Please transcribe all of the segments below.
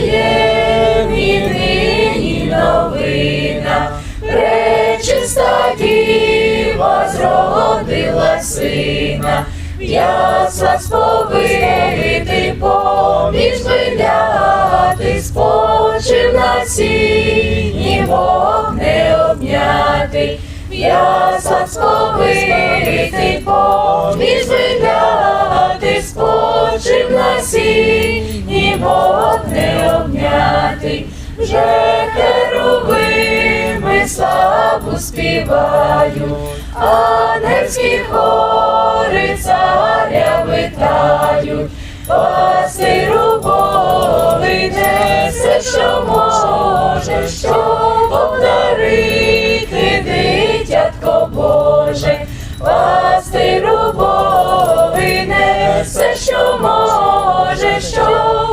Вифлеємі нині новина, пречиста діва зродила сина, в яслах сповити поміж виляти, спочив на сіні вогне обнятий, в яслах сповити поміж виляти, спочив на сіні вогне обнятий, вже херовими славу співають, ангельські хори царя витають, пастиру Божий несе, що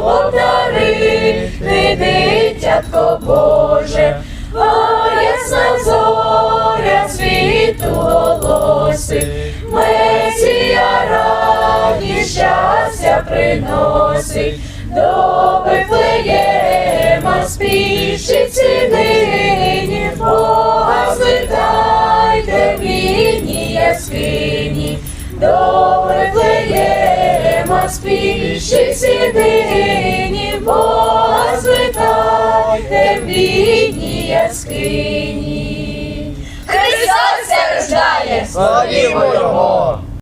щоб обдарити дитятко Боже, а ясна зоря світу голосить, Месія раді щастя приносить, до Вифлеєма спішить ці нині, Бога звертайте вільні яскині, до Вифлеєма спішить нині, вільні яскині. Христос рождає! Славімо Його!